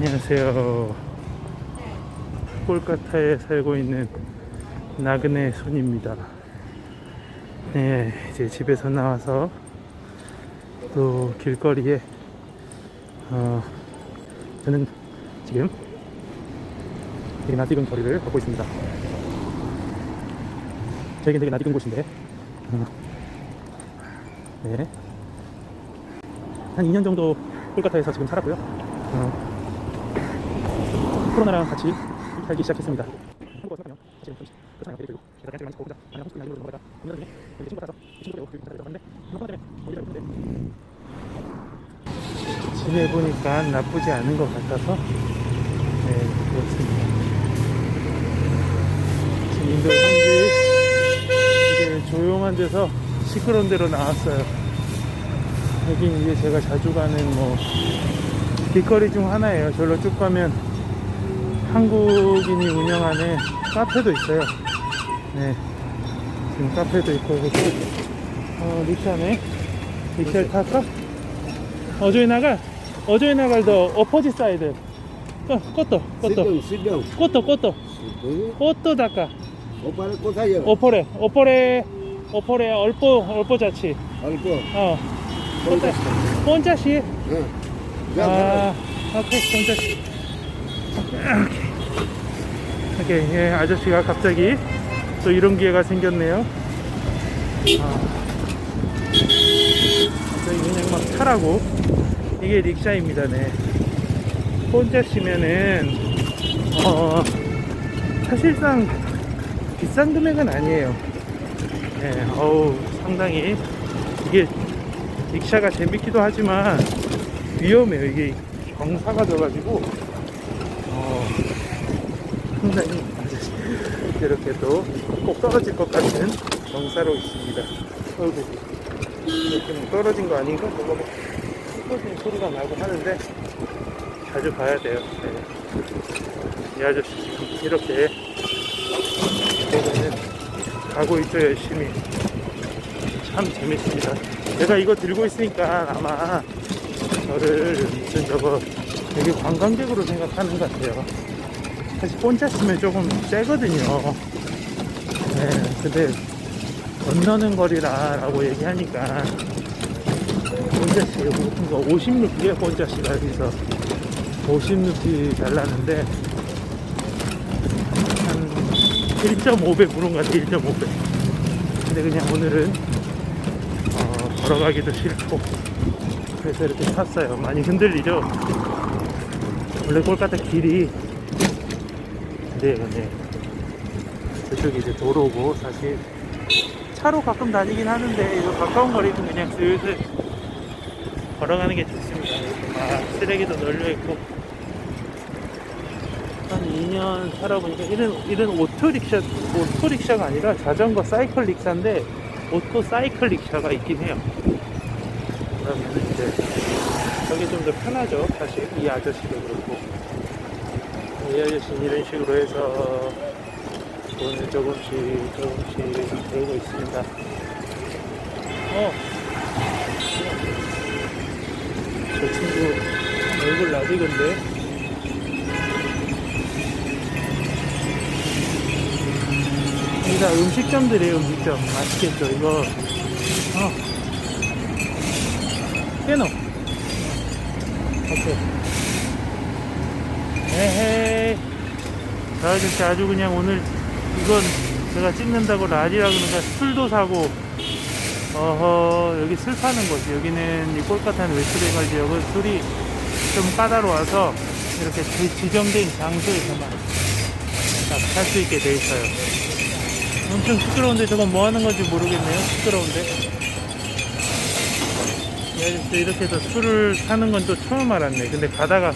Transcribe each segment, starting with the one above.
안녕하세요. 콜카타에 살고 있는 나그네 손입니다. 네, 이제 집에서 나와서 또 길거리에 어, 저는 지금 되게 낯익은 거리를 걷고 있습니다. 저에겐 되게 낯익은 곳인데, 어, 네, 한 2년 정도 콜카타에서 지금 살았고요. 어, 코로나랑 같이 살기 시작했습니다. 있는데 지내보니까 나쁘지 않은 것 같아서 네 그렇습니다. 지금 인도 현지 조용한 데서 시끄러운 데로 나왔어요. 여긴 이제 제가 자주 가는 뭐 길거리 중 하나예요. 절로 쭉 가면 한국인이 운영하는 카페도 있어요. 네. 지금 카페도 있고, 그래서, 어, 리차네. 리차를 탈까? 어저에 나갈? 어저에 나갈 더 어퍼지 사이드. 어, 꽃도, 꽃도. 꽃도, 꽃도. 응? 꽃도 닦아. 오빠는 꽃사요. 오퍼레, 오퍼레, 오퍼레, 얼포, 얼포자치. 얼고. 어. 꽃다. 혼자시. 응. 아, 오케이, 혼자시. 오케이, 예, 아저씨가 갑자기 또 이런 기회가 생겼네요. 아, 갑자기 그냥 막 타라고. 이게 릭샤입니다, 네. 혼자 쉬면은, 어, 사실상 비싼 금액은 아니에요. 네, 어우, 상당히, 이게 릭샤가 재밌기도 하지만 위험해요. 이게 경사가 져가지고, 어, 상당히 이렇게 또 꼭 떨어질 것 같은 경사로 있습니다. 어이구, 이렇게 뭐 떨어진 거 아닌가? 뭔가 뭐 떨어진 소리가 나고 하는데 자주 봐야 돼요. 네. 이 아저씨 지금 이렇게 가고 있죠 열심히. 참 재밌습니다. 제가 이거 들고 있으니까 아마 저를 무슨 저거 되게 관광객으로 생각하는 것 같아요. 사실 쓰면 조금 세거든요. 네, 근데 건너는 거리라라고 얘기하니까 씨 무슨 거 50루피에 혼자 씨가 여기서 50루피 달라는데 한 1.5배 부른 것 같아 1.5배. 근데 그냥 오늘은 어, 걸어가기도 싫고 그래서 이렇게 탔어요. 많이 흔들리죠. 원래 꼴까타 길이 네, 네. 저쪽이 이제 도로고 사실 차로 가끔 다니긴 하는데 가까운 거리는 그냥 슬슬 걸어가는 게 좋습니다. 막 쓰레기도 널려 있고 한 2년 살아보니까 이런 이런 오토릭샤 오토릭샤가 아니라 자전거 사이클 릭샤인데 오토 사이클 릭샤가 있긴 해요. 그러면 이제 저게 좀 더 편하죠. 사실 이 아저씨도 그렇고 이 아저씨는 이런 식으로 해서 돈을 조금씩 조금씩 벌고 있습니다. 어, 저 친구 얼굴 낯익은데? 여기다 음식점들이에요 음식점. 맛있겠죠 이거? 어. 깨노 오케이 에헤이. 저 아저씨 아주 그냥 오늘 이건 제가 찍는다고 라디라 그러니까 술도 사고. 어허 여기 술 파는 곳이 여기는 이 꼴까타는 웨스트베갈 지역은 술이 좀 까다로워서 이렇게 지- 지정된 장소에서만 살수 있게 돼 있어요. 엄청 시끄러운데 저건 뭐 하는 건지 모르겠네요. 시끄러운데. 이 아저씨 이렇게 해서 술을 사는 건 또 처음 알았네. 근데 가다가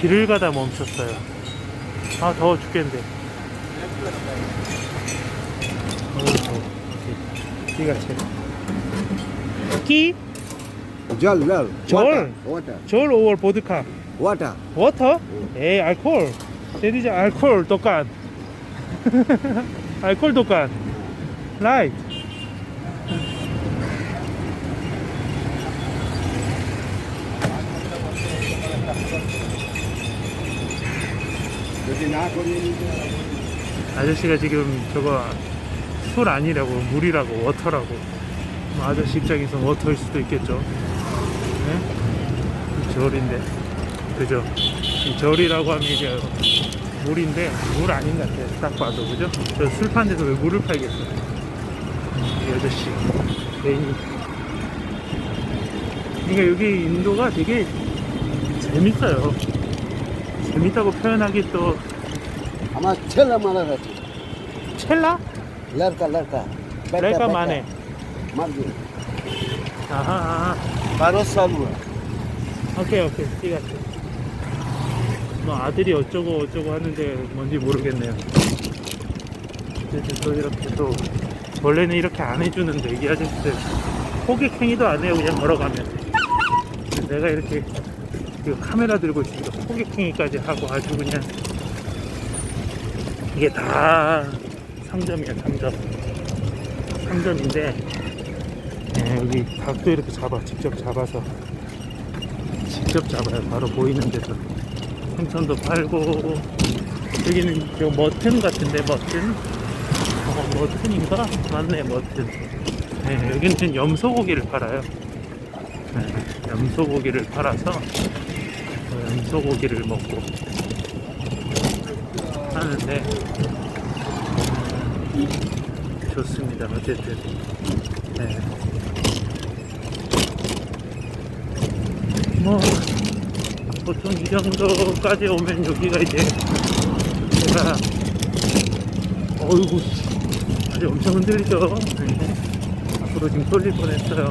길을 가다 멈췄어요 아 더워 죽겠는데 차 기? Jal, jal. Jal. Water. 졸 오월 보드카 Water. 워터? 에이 알콜 데디지 알콜 독간 알콜 독간 라이트 아저씨가 지금 저거 술 아니라고 물이라고 워터라고. 뭐 아저씨 입장에서 워터일 수도 있겠죠. 네? 절인데. 그죠? 이 절이라고 하면 이제 물인데 물 아닌 것 같아요. 딱 봐도. 그죠? 저 술판 데서 왜 물을 팔겠어 이 아저씨. 메인이. 그러니까 여기 인도가 되게 재밌어요. 재밌다고 표현하기 또 हमारा छेला मारा रहता 첼라? लड़का लड़का बेटा, लड़का बेटा। माने मर गया 아하 बारह साल हुआ 오케이 오케이 띠같이 뭐 아들이 어쩌고 어쩌고 하는데 뭔지 모르겠네요 어쨌든 또 이렇게 또 원래는 이렇게 안 해주는데 이 아저씨들 호객행위도 안 해요 그냥 걸어가면 내가 이렇게 그 카메라 들고 있으니까 호객행위까지 하고 아주 그냥 이게 다 상점이야 상점 상점인데 네, 여기 닭도 이렇게 잡아 직접 잡아서 직접 잡아요. 바로 보이는 데서. 생선도 팔고, 여기는 저 머튼 같은데, 머튼? 어, 머튼인가? 맞네, 머튼. 네, 여기는 염소고기를 팔아요. 네, 염소고기를 팔아서, 어, 염소고기를 먹고 하는데, 음, 좋습니다. 어쨌든. 네. 뭐 보통 이 정도까지 오면 여기가 이제 제가 어이구 씨, 아주 엄청 흔들리죠 네. 앞으로 지금 쏠릴 뻔했어요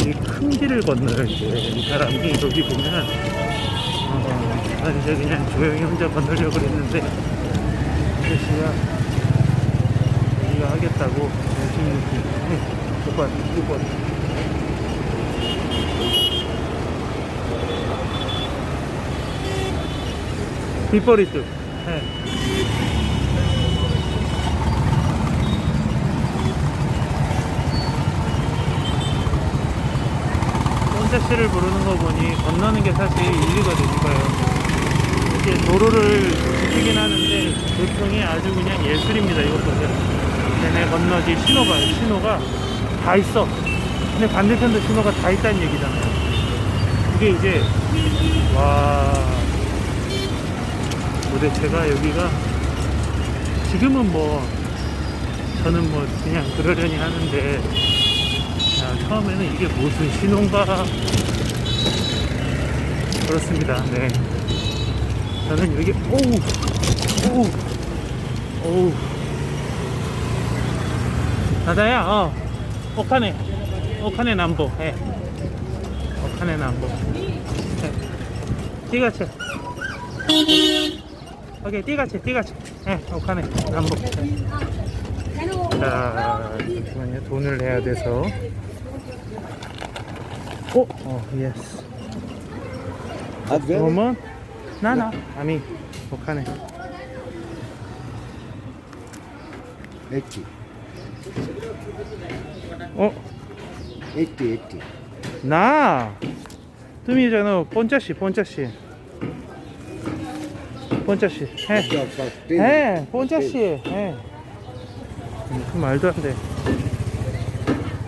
이 큰 길을 건너요 이제 이 사람이 여기 보면 이제 그냥 조용히 혼자 건너려고 그랬는데 아저씨가 여기가 하겠다고 열심히 이렇게 오빠 오빠 빗버리트. 네. 혼자 씨를 부르는 거 보니 건너는 게 사실 일리가 거예요. 이게 도로를 지키긴 하는데 교통이 아주 그냥 예술입니다. 이것 보세요. 얘네 건너지 신호가 신호가 다 있어. 근데 반대편도 신호가 다 있다는 얘기잖아요. 이게 이제 와 도대체가 여기가 지금은 뭐 저는 뭐 그냥 그러려니 하는데 야, 처음에는 이게 무슨 신호인가 그렇습니다. 네. 저는 여기 오우 오우 오우. 바다야 어. 옥하네 옥하네 남보 예 옥하네 남보. 띠같이 오케이 띠같이 띠같이 예 옥하네 남보. 자 잠시만요. 돈을 내야 돼서. 오? 어, 어 예스 아, 네. 그러면 না না আমি ওখানে এইটটি ও এইটটি এইটটি না তুমি জানো পঞ্চাশি পঞ্চাশি পঞ্চাশি হ্যাঁ হ্যাঁ পঞ্চাশি হ্যাঁ 말도 안 돼.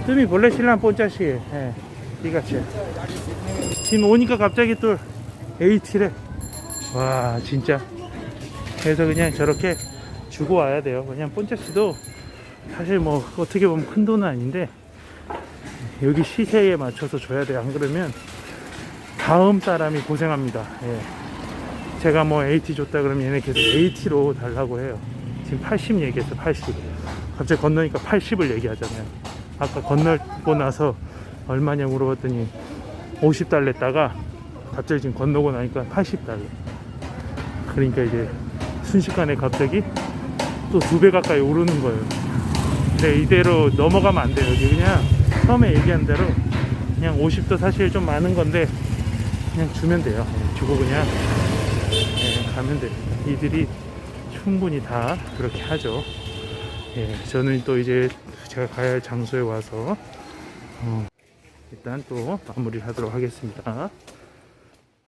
뜸이 본래 신랑 뽀짜시. 예. 이 같이. 지금 오니까 갑자기 또 AT래. 와 진짜 그래서 그냥 저렇게 주고 와야 돼요 그냥 본짜씨도 사실 뭐 어떻게 보면 큰 돈은 아닌데 여기 시세에 맞춰서 줘야 돼. 안 그러면 다음 사람이 고생합니다. 예. 제가 뭐 AT 줬다 그러면 얘네 계속 AT로 달라고 해요. 지금 80 얘기했어, 80. 갑자기 건너니까 80을 얘기하잖아요. 아까 건너고 나서 얼마냐 물어봤더니 50달러 했다가 갑자기 지금 건너고 나니까 80달러. 그러니까 이제 순식간에 갑자기 또 두 배 가까이 오르는 거예요. 근데 이대로 넘어가면 안 돼요. 그냥 처음에 얘기한 대로 그냥 50도 사실 좀 많은 건데 그냥 주면 돼요. 예, 주고 그냥 예, 가면 됩니다. 이들이 충분히 다 그렇게 하죠. 예, 저는 또 이제 제가 가야 할 장소에 와서 어, 일단 또 마무리를 하도록 하겠습니다.